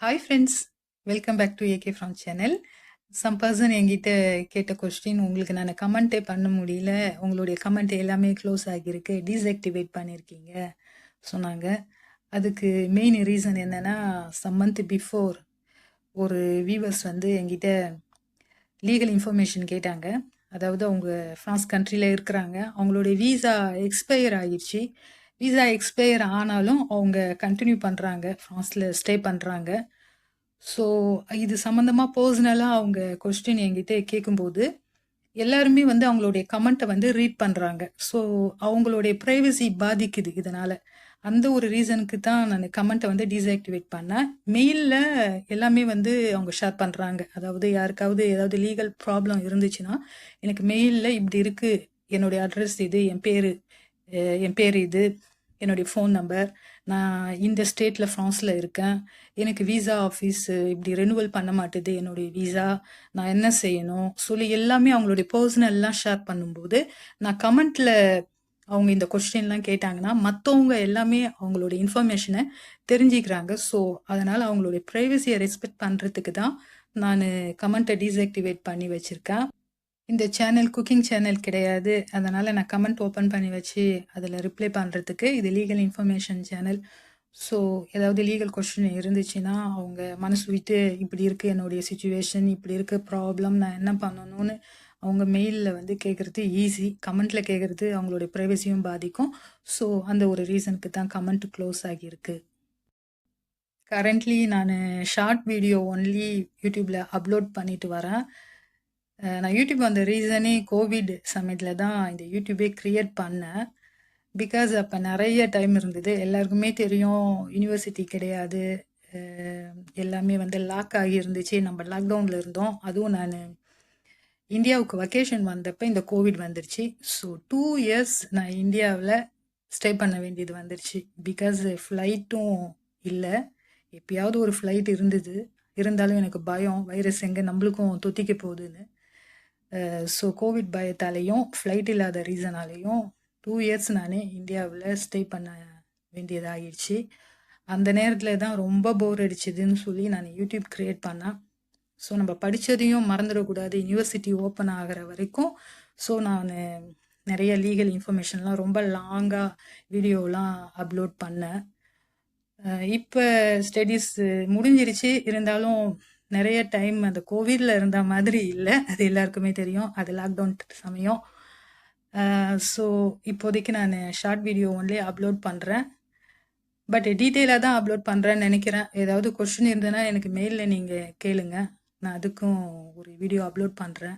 Hi friends welcome back to AK from channel some person என்கிட்ட கேட்ட question உங்களுக்கு நான் கமெண்ட்டே பண்ண முடியல. உங்களுடைய கமெண்ட் எல்லாமே க்ளோஸ் ஆகியிருக்கு டிஸ்ஆக்டிவேட் பண்ணியிருக்கீங்க சொன்னாங்க. அதுக்கு மெயின் ரீசன் என்னென்னா சம் மந்த் பிஃபோர் ஒரு வியூவர்ஸ் வந்து என்கிட்ட லீகல் இன்ஃபர்மேஷன் கேட்டாங்க. அதாவது அவங்க ஃப்ரான்ஸ் கண்ட்ரியில் இருக்கிறாங்க. அவங்களுடைய வீசா எக்ஸ்பயர் ஆகிடுச்சு. விசா எக்ஸ்பயர் ஆனாலும் அவங்க கண்டினியூ பண்ணுறாங்க ஃப்ரான்ஸில் ஸ்டே பண்ணுறாங்க ஸோ இது சம்மந்தமாக பர்சனலாக அவங்க கொஸ்டின் என்கிட்ட கேட்கும்போது எல்லாருமே வந்து அவங்களுடைய கமெண்ட்டை வந்து ரீட் பண்ணுறாங்க ஸோ அவங்களுடைய ப்ரைவசி பாதிக்குது இதனால். அந்த ஒரு ரீசனுக்கு தான் நான் கமெண்ட்டை வந்து டீசாக்டிவேட் பண்ணேன். மெயிலில் எல்லாமே வந்து அவங்க ஷேர் பண்ணுறாங்க அதாவது யாருக்காவது ஏதாவது லீகல் ப்ராப்ளம் இருந்துச்சுன்னா எனக்கு மெயிலில் இப்படி இருக்குது என்னுடைய அட்ரஸ் இது என் பேர் என் பேர் இது. என்னுடைய ஃபோன் நம்பர் நான் இந்த ஸ்டேட்டில் ஃப்ரான்ஸில் இருக்கேன். எனக்கு விசா ஆஃபீஸ் இப்படி ரெனுவல் பண்ண மாட்டுது. என்னுடைய விசா நான் என்ன செய்யணும்? சொல்லி எல்லாமே அவங்களுடைய பர்சனல்லாம் ஷேர் பண்ணும்போது நான் கமெண்ட்டில் அவங்க இந்த கொஸ்டின்லாம் கேட்டாங்கன்னா மற்றவங்க எல்லாமே அவங்களோட இன்ஃபர்மேஷனை தெரிஞ்சுக்கிறாங்க. ஸோ அதனால் அவங்களுடைய ப்ரைவசியை ரெஸ்பெக்ட் பண்ணுறதுக்கு தான் நான் கமெண்ட்டை டீசாக்டிவேட் பண்ணி வச்சுருக்கேன். இந்த சேனல் குக்கிங் சேனல் கிடையாது. அதனால் நான் கமெண்ட் ஓப்பன் பண்ணி வச்சு அதில் ரிப்ளை பண்ணுறதுக்கு இது லீகல் இன்ஃபர்மேஷன் சேனல் ஸோ ஏதாவது லீகல் கொஸ்டின் இருந்துச்சுன்னா அவங்க மனசு விட்டு இப்படி இருக்குது என்னுடைய சுச்சுவேஷன் இப்படி இருக்குது ப்ராப்ளம் நான் என்ன பண்ணணும்னு அவங்க மெயிலில் வந்து கேட்குறது ஈஸி கமெண்ட்டில் கேட்குறது அவங்களுடைய ப்ரைவசியும் பாதிக்கும். ஸோ அந்த ஒரு ரீசனுக்கு தான் கமெண்ட் க்ளோஸ் ஆகியிருக்கு. கரண்ட்லி நான் ஷார்ட் வீடியோ ஒன்லி யூடியூப்பில் அப்லோட் பண்ணிட்டு வரேன். நான் யூடியூப் வந்த ரீசனே கோவிட் சமயத்தில் தான் இந்த யூடியூபே க்ரியேட் பண்ணேன். பிகாஸ் அப்போ நிறைய டைம் இருந்தது. எல்லாருக்குமே தெரியும் யூனிவர்சிட்டி கிடையாது. எல்லாமே வந்து லாக் ஆகி இருந்துச்சு. நம்ம லாக்டவுனில் இருந்தோம். அதுவும் நான் இந்தியாவுக்கு வக்கேஷன் வந்தப்போ இந்த கோவிட் வந்துருச்சு. ஸோ டூ இயர்ஸ் நான் இந்தியாவில் ஸ்டே பண்ண வேண்டியது வந்துருச்சு. பிகாஸ் ஃப்ளைட்டும் இல்லை. எப்பயாவது ஒரு ஃப்ளைட் இருந்தது. இருந்தாலும் எனக்கு பயம். வைரஸ் எங்கே நம்மளுக்கும் தொத்திக்க போகுதுன்னு. ஸோ கோவிட் பயத்தாலேயும் ஃப்ளைட் இல்லாத ரீசனாலேயும் டூ இயர்ஸ் நான் இந்தியாவில் ஸ்டே பண்ண வேண்டியதாகிடுச்சு. அந்த நேரத்தில் தான் ரொம்ப போர் அடிச்சதுன்னு சொல்லி நான் யூடியூப் க்ரியேட் பண்ணேன். ஸோ நம்ம படித்ததையும் மறந்துடக்கூடாது. யூனிவர்சிட்டி ஓப்பன் ஆகிற வரைக்கும் ஸோ நான் நிறைய லீகல் இன்ஃபர்மேஷன்லாம் ரொம்ப லாங்காக வீடியோலாம் அப்லோட் பண்ணேன். இப்போ ஸ்டடீஸ் முடிஞ்சிருச்சு. இருந்தாலும் நிறைய டைம் அந்த கோவிடில் இருந்த மாதிரி இல்லை. அது எல்லாருக்குமே தெரியும். அது லாக்டவுன் சமயம். ஸோ இப்போதைக்கு நான் ஷார்ட் வீடியோ ஒன்லே அப்லோட் பண்ணுறேன் பட் டீட்டெயிலாக தான் அப்லோட் பண்ணுறேன்னு நினைக்கிறேன். ஏதாவது கொஷின் இருந்ததுன்னா எனக்கு மெயிலில் நீங்கள் கேளுங்க. நான் அதுக்கும் ஒரு வீடியோ அப்லோட் பண்ணுறேன்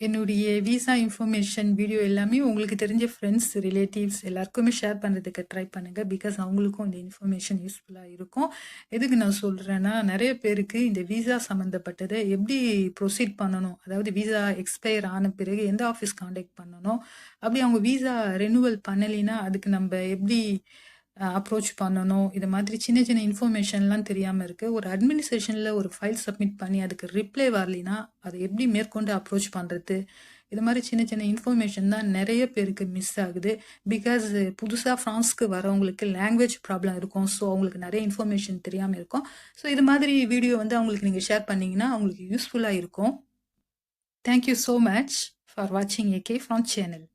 என்னுடைய விசா இன்ஃபர்மேஷன் வீடியோ எல்லாமே உங்களுக்கு தெரிஞ்ச ஃப்ரெண்ட்ஸ் ரிலேட்டிவ்ஸ் எல்லாருக்குமே ஷேர் பண்ணுறதுக்கு ட்ரை பண்ணுங்கள் பிகாஸ் அவங்களுக்கும் இந்த இன்ஃபர்மேஷன் யூஸ்ஃபுல்லாக இருக்கும். எதுக்கு நான் சொல்கிறேன்னா நிறைய பேருக்கு இந்த விசா சம்மந்தப்பட்டதை எப்படி ப்ரொசீட் பண்ணணும்? அதாவது விசா எக்ஸ்பயர் ஆன பிறகு எந்த ஆஃபீஸ் காண்டாக்ட் பண்ணணும்? அப்படி அவங்க விசா ரெனுவல் பண்ணலைன்னா அதுக்கு நம்ம எப்படி அப்ரோச் பண்ணணும். இது மாதிரி சின்ன சின்ன இன்ஃபர்மேஷன்லாம் தெரியாமல் இருக்குது ஒரு அட்மினிஸ்ட்ரேஷனில் ஒரு ஃபைல் சப்மிட் பண்ணி அதுக்கு ரிப்ளை வரலினா அதை எப்படி மேற்கொண்டு அப்ரோச் பண்ணுறது இது மாதிரி சின்ன சின்ன இன்ஃபர்மேஷன் தான் நிறைய பேருக்கு மிஸ் ஆகுது. பிகாஸ் புதுசாக ஃப்ரான்ஸ்க்கு வரவங்களுக்கு லாங்குவேஜ் ப்ராப்ளம் இருக்கும். ஸோ அவங்களுக்கு நிறைய இன்ஃபர்மேஷன் தெரியாமல் இருக்கும். ஸோ இது மாதிரி வீடியோ வந்து அவங்களுக்கு நீங்கள் ஷேர் பண்ணிங்கன்னா அவங்களுக்கு யூஸ்ஃபுல்லாக இருக்கும். Thank you so much for வாட்சிங் ஏகே ஃப்ரான்ஸ் சேனல்